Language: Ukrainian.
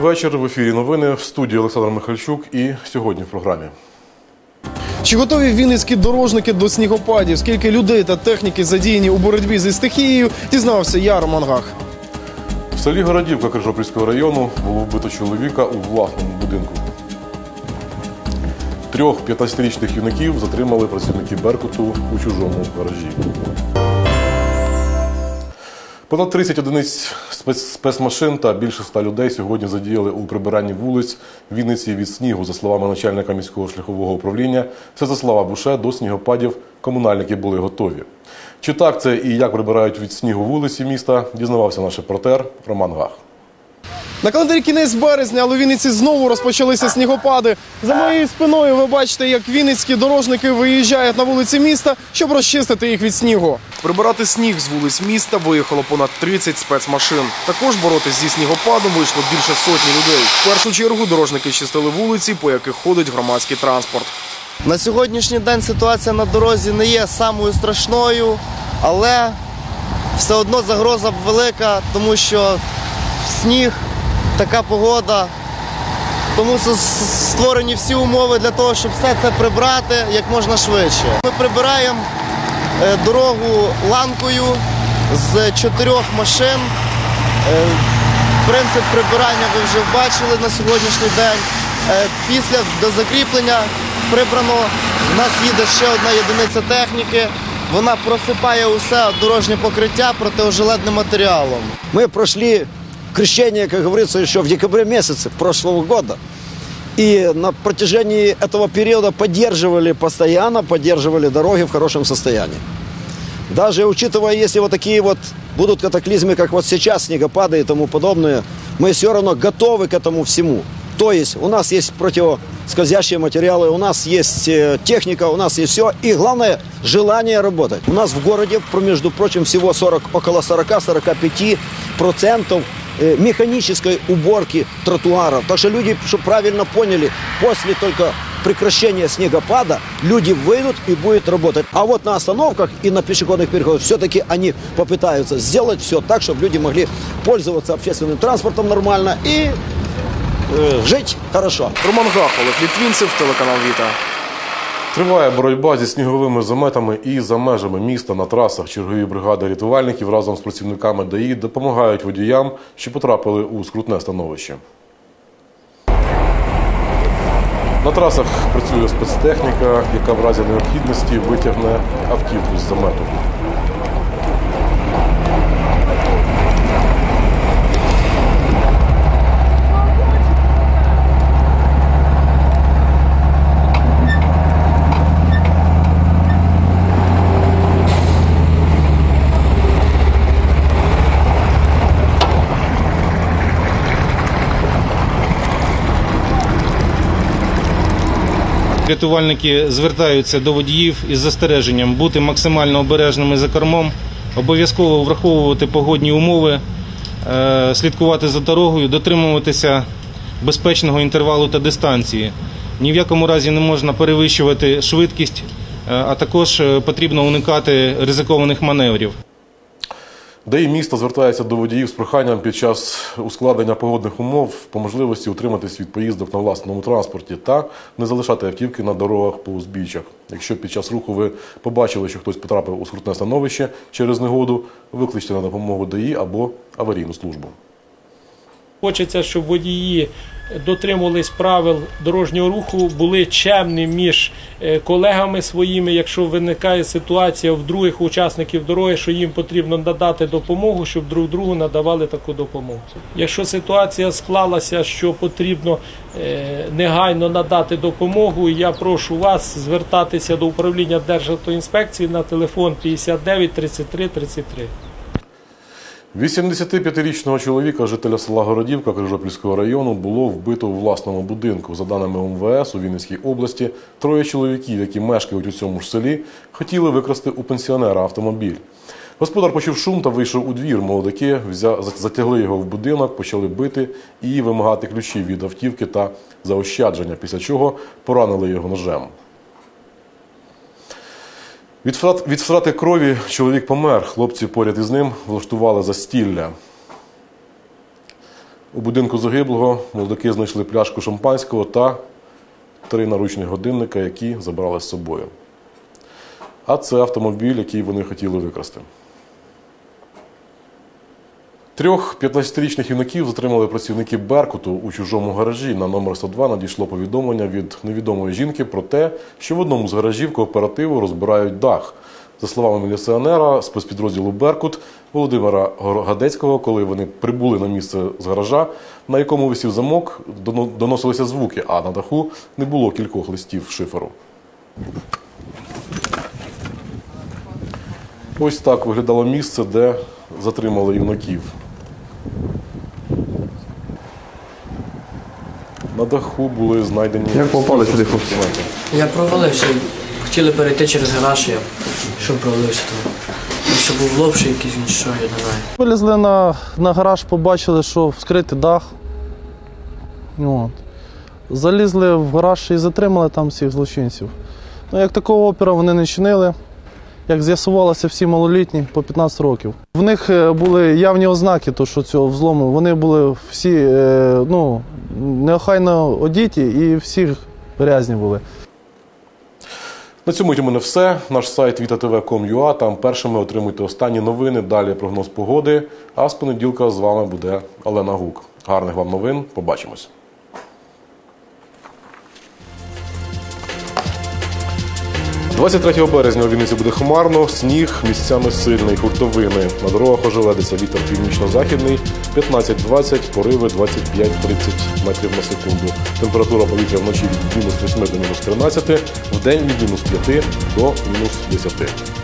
Добрий вечір. В ефірі новини в студії Олександр Михальчук. І сьогодні в програмі. Чи готові вінницькі дорожники до снігопадів? Скільки людей та техніки задіяні у боротьбі зі стихією, дізнався я, Роман Гах. В селі Городівка Крижопільського району було вбито чоловіка у власному будинку. Трьох 15-річних юнаків затримали працівники Беркуту у чужому гаражі. Понад 30 одиниць спецмашин та більше ста людей сьогодні задіяли у прибиранні вулиць Вінниці від снігу, за словами начальника міського шляхового управління Святослава Буше, до снігопадів комунальники були готові. Чи так це і як прибирають від снігу вулиці міста, дізнавався наш репортер Роман Гах. На календарі кінець березня, але у Вінниці знову розпочалися снігопади. За моєю спиною ви бачите, як вінницькі дорожники виїжджають на вулиці міста, щоб розчистити їх від снігу. Прибирати сніг з вулиць міста виїхало понад 30 спецмашин. Також боротись зі снігопадом вийшло більше сотні людей. В першу чергу дорожники чистили вулиці, по яких ходить громадський транспорт. На сьогоднішній день ситуація на дорозі не є самою страшною, але все одно загроза велика, тому що сніг, така погода. Тому створені всі умови для того, щоб все це прибрати як можна швидше. Ми прибираємо е, дорогу ланкою з чотирьох машин. Е, Принцип прибирання ви вже бачили на сьогоднішній день. Е, Після до закріплення прибрано. У нас їде ще одна єдиниця техніки. Вона просипає усе дорожнє покриття протиожеледним матеріалом. Мы прошли крещение, как говорится, еще в декабре месяце прошлого года. И на протяжении этого периода поддерживали постоянно, поддерживали дороги в хорошем состоянии. Даже учитывая, если вот такие вот будут катаклизмы, как вот сейчас, снегопады и тому подобное, мы все равно готовы к этому всему. То есть у нас есть противоскользящие материалы, у нас есть э, техника, у нас есть все. И главное, желание работать. У нас в городе, между прочим, всего 40, около 40-45 процентов э, механической уборки тротуаров. Так что люди, чтобы правильно поняли, после только прекращения снегопада люди выйдут и будут работать. А вот на остановках и на пешеходных переходах все-таки они попытаются сделать все так, чтобы люди могли пользоваться общественным транспортом нормально и э, жить хорошо. Роман Гах, Олег Літвінцев, телеканал Віта. Триває боротьба зі сніговими заметами і за межами міста на трасах. Чергові бригади рятувальників разом з працівниками ДАІ допомагають водіям, що потрапили у скрутне становище. На трасах працює спецтехніка, яка в разі необхідності витягне автівку з замету. Рятувальники звертаються до водіїв із застереженням бути максимально обережними за кермом, обов'язково враховувати погодні умови, е, слідкувати за дорогою, дотримуватися безпечного інтервалу та дистанції. Ні в якому разі не можна перевищувати швидкість, е, а також е, потрібно уникати ризикованих маневрів. ДАІ місто звертається до водіїв з проханням під час ускладнення погодних умов по можливості утриматись від поїздок на власному транспорті та не залишати автівки на дорогах по узбіччях. Якщо під час руху ви побачили, що хтось потрапив у скрутне становище через негоду, викличте на допомогу ДАІ або аварійну службу. Хочеться, щоб водії дотримувались правил дорожнього руху, були чемні між е, колегами своїми. Якщо виникає ситуація в других учасників дороги, що їм потрібно надати допомогу, щоб друг другу надавали таку допомогу. Якщо ситуація склалася, що потрібно е, негайно надати допомогу, я прошу вас звертатися до управління Державтоінспекції на телефон 59 33 33. 85-річного чоловіка, жителя села Городівка Крижопільського району, було вбито у власному будинку. За даними МВС у Вінницькій області, троє чоловіків, які мешкають у цьому ж селі, хотіли викрасти у пенсіонера автомобіль. Господар почув шум та вийшов у двір. Молодики затягли його в будинок, почали бити і вимагати ключі від автівки та заощадження, після чого поранили його ножем. Від втрат- Від втрати крові чоловік помер. Хлопці поряд із ним влаштували застілля. У будинку загиблого молодики знайшли пляшку шампанського та три наручні годинника, які забрали з собою. А це автомобіль, який вони хотіли викрасти. Трьох 15-річних юнаків затримали працівники Беркуту у чужому гаражі. На номер 102 надійшло повідомлення від невідомої жінки про те, що в одному з гаражів кооперативу розбирають дах. За словами міліціонера спецпідрозділу Беркут Володимира Гадецького, коли вони прибули на місце з гаража, на якому висів замок, доно- доносилися звуки, а на даху не було кількох листів шиферу. Ось так виглядало місце, де затримали юнаків. На даху були знайдені. Як попали сюди хлопці? Я провалився. Хотіли перейти через гараж, я що провалився там. Що був лобший якийсь, він що, я не знаю. Вилізли на, на гараж, побачили, що вскритий дах. От. Залізли в гараж і затримали там всіх злочинців. Ну, як такого опіру вони не чинили. Як з'ясувалося, всі малолітні по 15 років. В них е, були явні ознаки то, що цього взлому. Вони були всі е, ну, неохайно одіті і всі грязні були. На цьому у мене все. Наш сайт vitatv.com.ua. Там першими отримуйте останні новини. Далі прогноз погоди. А з понеділка з вами буде Олена Гук. Гарних вам новин. Побачимось. – 23 березня у Вінниці буде хмарно, сніг, місцями сильний, хуртовини. На дорогах ожеледиться вітер північно-західний 15-20, пориви 25-30 метрів на секунду. Температура повітря вночі від мінус 8 до мінус 13, в день від мінус 5 до мінус 10.